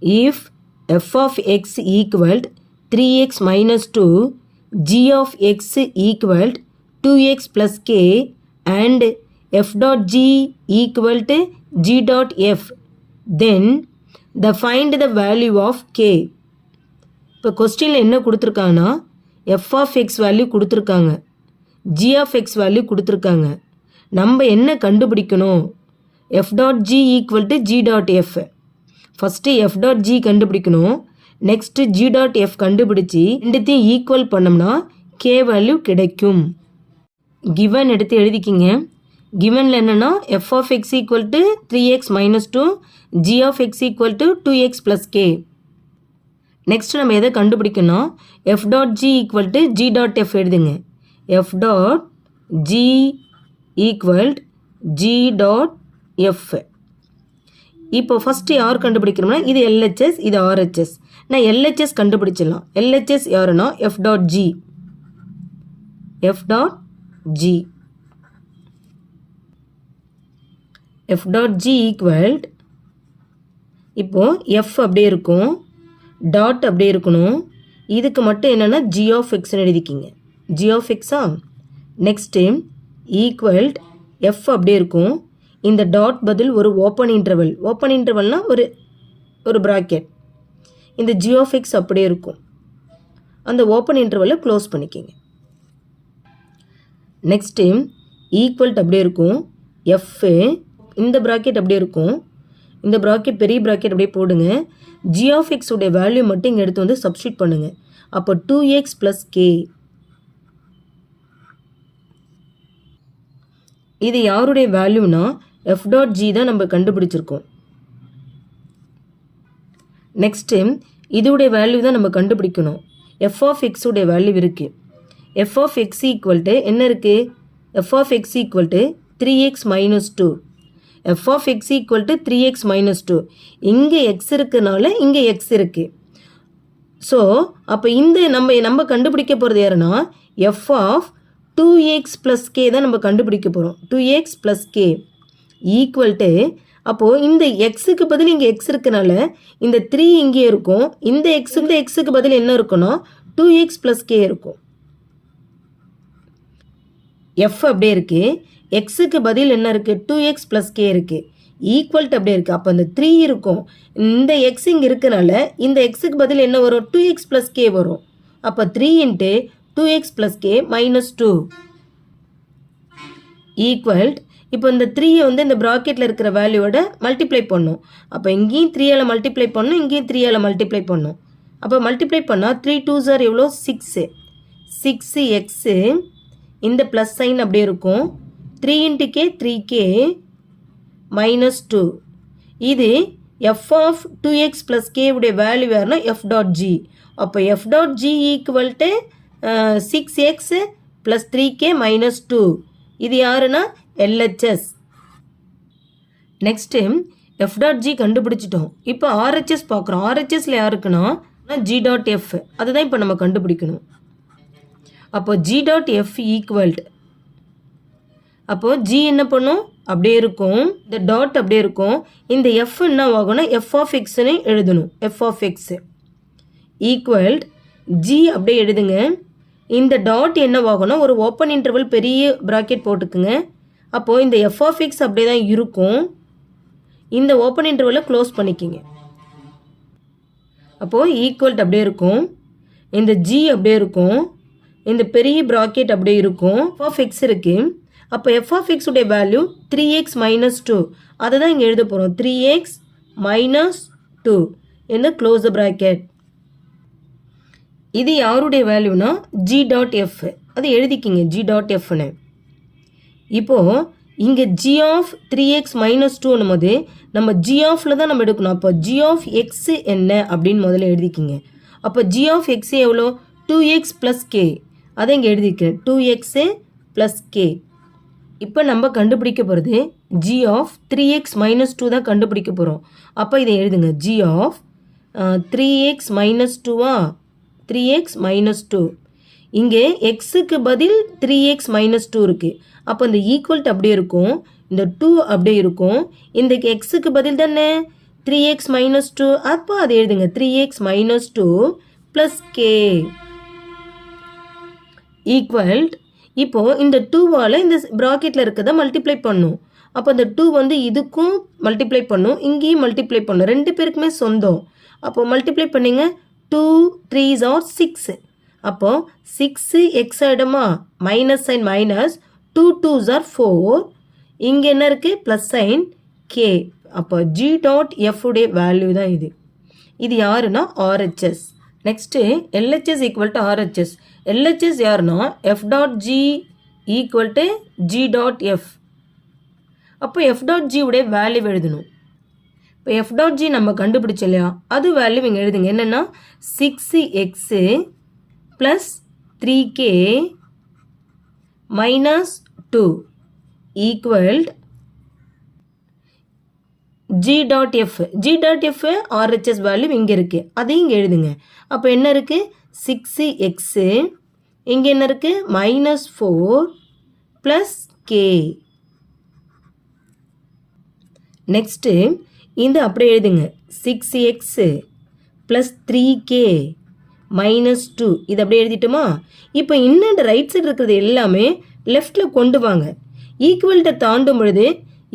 if f of x equaled 3x minus 2 g of x equaled 2x plus k and f dot g equal to g dot f then the find the value of k. இப்போ கொஸ்டினில் என்ன கொடுத்துருக்காங்கன்னா F of X value கொடுத்துருக்காங்க G of X value கொடுத்துருக்காங்க. நம்ம என்ன கண்டுபிடிக்கணும்? F dot G equal to G dot F first F dot G கண்டுபிடிக்கணும். நெக்ஸ்ட்டு ஜி டாட் எஃப் கண்டுபிடிச்சி ரெண்டுத்தையும் ஈக்குவல் பண்ணோம்னா கே வேல்யூ கிடைக்கும். கிவன் எடுத்து எழுதிக்கிங்க. கிவனில் என்னென்னா F of X equal to three X minus two G of X equal to two X plus K next நம்ம எதை கண்டுபிடிக்கணும்? F dot G equal to G dot F எழுதுங்க. F dot G equal G dot F இப்போ first யார் கண்டுபிடிக்கணும்னா இது LHS இது RHS நான் எல்ஹெச்எஸ் கண்டுபிடிச்சிடலாம். எல்ஹெச்எஸ் யாருன்னா F dot G F dot G F dot G equal to இப்போது எஃப் அப்படியே இருக்கும். டாட் அப்படியே இருக்கணும். இதுக்கு மட்டும் என்னென்னா ஜியோ ஃபிக்ஸ்னு எழுதிக்கிங்க. ஜி நெக்ஸ்ட் எக்ஸா நெக்ஸ்ட்டு ஈக்குவல்ட் எஃப் அப்படியே இருக்கும். இந்த டாட் பதில் ஒரு ஓப்பன் இன்டர்வல் ஓப்பன் இன்டர்வல்னால் ஒரு ஒரு ப்ராக்கெட் இந்த ஜியோஃபிக்ஸ் அப்படியே இருக்கும். அந்த ஓப்பன் இன்டர்வலை க்ளோஸ் பண்ணிக்கிங்க. நெக்ஸ்ட்டு ஈக்குவல்ட் அப்படியே இருக்கும். எஃப்பு இந்த ப்ராக்கெட் அப்படியே இருக்கும். இந்த ப்ராக்கெட் பெரிய ப்ராக்கெட் அப்படியே போடுங்க. ஜி வேல்யூ மட்டும் இங்கே எடுத்து வந்து சப்ஸ்டியூட் பண்ணுங்கள் அப்போ டூ எக்ஸ் ப்ளஸ் கே இது யாருடைய வேல்யூனா எஃப் டாட் ஜி தான் நம்ம கண்டுபிடிச்சிருக்கோம். நெக்ஸ்ட்டு இதோடைய வேல்யூ தான் நம்ம கண்டுபிடிக்கணும். எஃப் ஆஃப் எக்ஸுடைய வேல்யூ இருக்குது F of X equal to என்ன இருக்குது F of X equal to three X minus two F of X equal to three X minus two இங்கே எக்ஸ் இருக்குனால இங்கே எக்ஸ் இருக்குது ஸோ அப்போ இந்த நம்ம நம்ம கண்டுபிடிக்க போகிறது யாருன்னா F of two X plus K தான் நம்ம கண்டுபிடிக்க போகிறோம் two X plus K equal to அப்போது இந்த எக்ஸுக்கு பதில் இங்கே எக்ஸ் இருக்கனால இந்த த்ரீ இங்கே இருக்கும். இந்த எக்ஸ் இந்த எக்ஸுக்கு பதில் என்ன இருக்குன்னா டூ எக்ஸ் ப்ளஸ் கே இருக்கும். எஃப் அப்படியே இருக்குது எக்ஸுக்கு பதில் என்ன இருக்குது டூ எக்ஸ் ப்ளஸ் கே இருக்குது ஈக்குவல்ட் அப்படியே இருக்குது அப்போ இந்த த்ரீ இருக்கும். இந்த எக்ஸ் இங்கே இருக்கனால இந்த எக்ஸுக்கு பதில் என்ன வரும்? டூ எக்ஸ் ப்ளஸ் கே வரும். அப்போ three into two X plus K minus two equal to இப்போ இந்த த்ரீயை வந்து இந்த ப்ராக்கெட்டில் இருக்கிற வேல்யூவோட மல்டிப்ளை பண்ணும். அப்போ இங்கேயும் த்ரீயால் மல்டிப்ளை பண்ணும் இங்கேயும் த்ரீயால் மல்டிப்ளை பண்ணும். அப்போ மல்டிப்ளை பண்ணால் த்ரீ டூ சார் எவ்வளோ? சிக்ஸு சிக்ஸு எக்ஸு இந்த ப்ளஸ் சைன் அப்படியே இருக்கும். Three into K three K minus two இது F of two X plus கேவுடைய value வேறுனா எஃப் டாட் ஜி அப்போ F dot G equal to six X plus three K minus two இது யாருன்னா? LHS next F dot G கண்டுபிடிச்சிட்டோம். இப்போ RHS பார்க்குறோம். ஆர்ஹெச்எஸில் யாருக்குன்னா? G dot F அதுதான் இப்போ நம்ம கண்டுபிடிக்கணும். அப்போ ஜி டாட் எஃப் ஈக்குவல்ட் அப்போது ஜி என்ன பண்ணும்? அப்படியே இருக்கும். இந்த டாட் அப்படியே இருக்கும். இந்த எஃப் என்ன ஆகும்னா எஃப் ஆஃப் எக்ஸ்னு எழுதணும். F of X equal to G அப்படியே எழுதுங்க. இந்த டாட் என்னவாகணும் ஒரு ஓப்பன் இன்டர்வல் பெரிய ப்ராக்கெட் போட்டுக்குங்க. அப்போது இந்த எஃப் ஆஃப் எக்ஸ் அப்படியே தான் இருக்கும். இந்த ஓப்பன் இன்டர்வலை க்ளோஸ் பண்ணிக்கிங்க. அப்போது ஈக்குவல்ட் அப்படியே இருக்கும். இந்த ஜி அப்படியே இருக்கும். இந்த பெரிய ப்ராக்கெட் அப்படியே இருக்கும். எஃப் ஆஃப் எக்ஸ் இருக்குது அப்போ எஃப் ஆஃப் எக்ஸ் உடைய value three X minus two அதை தான் இங்கே எழுத போகிறோம் த்ரீ எக்ஸ் மைனஸ் டூ இந்த க்ளோஸ் த ப்ராக்கெட் இது யாருடைய வேல்யூனா ஜி டாட் எஃப் அது எழுதிக்கிங்க ஜி டாட் எஃப்னு இப்போது இங்கே G of three X minus டூன்னும் போது நம்ம ஜி ஆஃபில் தான் நம்ம எடுக்கணும். அப்போ ஜி ஆஃப் எக்ஸு என்ன அப்படின்னு முதல்ல எழுதிக்கிங்க. அப்போ ஜி ஆஃப் எக்ஸ் எவ்வளோ? டூ எக்ஸ் ப்ளஸ் கே அதை இங்கே எழுதிக்கிறேன். டூ எக்ஸு ப்ளஸ் கே இப்போ நம்ம கண்டுபிடிக்க போகிறது G of three X minus two தான் கண்டுபிடிக்க போகிறோம் அப்போ இதை எழுதுங்க. G of three X minus டூவா த்ரீ எக்ஸ் மைனஸ் டூ இங்கே எக்ஸுக்கு பதில் த்ரீ எக்ஸ் மைனஸ் டூ இருக்குது அப்போ இந்த ஈக்குவல்ட் அப்படியே இருக்கும். இந்த டூ அப்படியே இருக்கும். இந்த எக்ஸுக்கு பதில் தானே? த்ரீ எக்ஸ் மைனஸ் டூ அப்போ அதை எழுதுங்க. Three X minus two plus K equal to இப்போது இந்த டூவால் இந்த ப்ராக்கெட்டில் இருக்கிறத மல்டிப்ளை பண்ணும். அப்போ அந்த டூ வந்து இதுக்கும் மல்டிப்ளை பண்ணும். இங்கேயும் மல்டிப்ளை பண்ணும். ரெண்டு பேருக்குமே சொந்தம். அப்போது மல்டிப்ளை பண்ணிங்க. டூ த்ரீஸ் ஆர் சிக்ஸு அப்போது six X ஆகிடுமா minus sign minus two twos are four இங்கே என்ன இருக்குது ப்ளஸ் சைன் கே அப்போ ஜி டாட் எஃப் உடைய வேல்யூ தான் இது. இது யாருன்னா? RHS next LHS equal to RHS LHS யாருன்னா? F dot G equal to G dot F அப்போ எஃப் டாட் ஜி உடைய வேல்யூ எழுதணும். இப்போ எஃப் டாட் ஜி நம்ம கண்டுபிடிச்சோம் இல்லையா? அது வேல்யூ இங்கே எழுதுங்க. என்னென்னா six X plus three K minus two equal to G dot F G dot F RHS value இங்கே இருக்குது அதையும் இங்கே எழுதுங்க. அப்போ என்ன இருக்குது சிக்ஸு எக்ஸு இங்கே என்ன இருக்குது minus four plus K next இந்த அப்படியே எழுதுங்க. Six X plus three K minus two இது அப்படியே எழுதிட்டோமா? இப்போ இன்னும் ரைட் சைடு இருக்கிறது எல்லாமே லெஃப்டில் கொண்டு வாங்க. ஈக்குவல்கிட்ட தாண்டும் பொழுது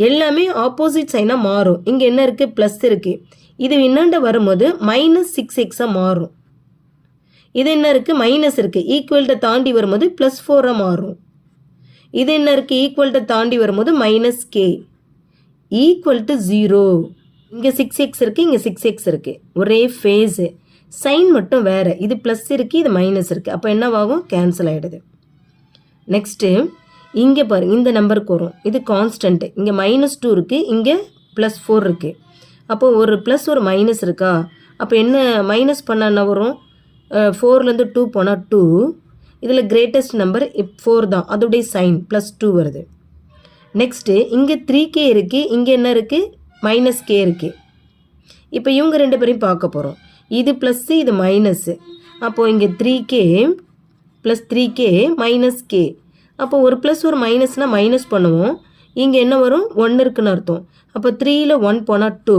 எல்லாமே ஆப்போசிட் சைனாக மாறும். இங்கே என்ன இருக்குது ப்ளஸ் இருக்குது இது இன்னாண்ட வரும்போது மைனஸ் சிக்ஸ் எக்ஸாக மாறும். இது என்ன இருக்குது மைனஸ் இருக்குது ஈக்குவல்கிட்ட தாண்டி வரும்போது ப்ளஸ் ஃபோராக மாறும். இது என்ன இருக்குது ஈக்குவல்கிட்ட தாண்டி வரும்போது minus K equal to zero இங்கே சிக்ஸ் எக்ஸ் இருக்குது இங்கே சிக்ஸ் எக்ஸ் இருக்குது ஒரே ஃபேஸு சைன் மட்டும் வேறு. இது ப்ளஸ் இருக்குது இது மைனஸ் இருக்குது அப்போ என்னவாகும்? கேன்சல் ஆகிடுது நெக்ஸ்ட்டு இங்கே பாரு இந்த நம்பருக்கு வரும். இது கான்ஸ்டன்ட்டு இங்கே மைனஸ் டூ இருக்குது இங்கே ப்ளஸ் ஃபோர் இருக்குது அப்போ ஒரு ப்ளஸ் ஒரு மைனஸ் இருக்கா? அப்போ என்ன மைனஸ் பண்ண என்ன வரும்? ஃபோர்லேருந்து டூ போனால் டூ இதில் கிரேட்டஸ்ட் நம்பர் இப் ஃபோர் தான். அதோடைய சைன் ப்ளஸ் டூ வருது. நெக்ஸ்ட்டு இங்கே த்ரீ கே இருக்குது இங்கே என்ன இருக்குது மைனஸ் கே இருக்குது இப்போ இவங்க ரெண்டு பேரையும் பார்க்க போகிறோம் இது ப்ளஸ்ஸு இது மைனஸ்ஸு அப்போது இங்கே three K plus three K minus K அப்போ ஒரு ப்ளஸ் ஒரு மைனஸ்னால் மைனஸ் பண்ணுவோம். இங்கே என்ன வரும்? ஒன்று இருக்குன்னு அர்த்தம். அப்போ த்ரீயில் ஒன் போனால் டூ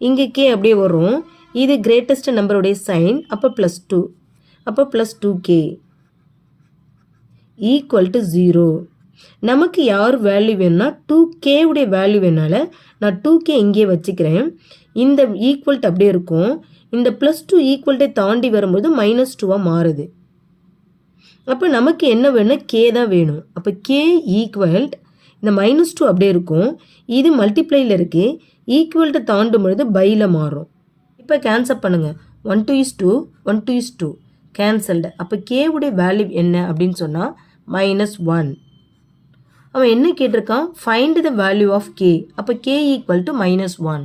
இங்கே கே அப்படியே வரும். இது கிரேட்டஸ்ட் நம்பருடைய சைன் அப்போ ப்ளஸ் டூ அப்போ plus two K equal to zero நமக்கு யார் வேல்யூ வேணும்னா டூ கேவுடைய வேல்யூ வேணால நான் டூ கே இங்கேயே வச்சுக்கிறேன். இந்த ஈக்குவல்ட் அப்படியே இருக்கும். இந்த ப்ளஸ் டூ ஈக்குவல்ட்டை தாண்டி வரும்போது மைனஸ் டூவாக மாறுது. அப்போ நமக்கு என்ன வேணும்னா கே தான் வேணும். அப்போ கே ஈக்குவல்ட் இந்த மைனஸ் டூ அப்படியே இருக்கும். இது மல்டிப்ளையில் இருக்குது ஈக்குவல்ட்டை தாண்டும் பொழுது பையில் மாறும். இப்போ கேன்சல் பண்ணுங்கள் one two is two one two is two cancelled அப்போ கேவுடைய வேல்யூ என்ன அப்படின்னு சொன்னால் மைனஸ் ஒன் அவன் என்ன கேட்டிருக்கான்? Find the value of K அப்போ K equal to minus one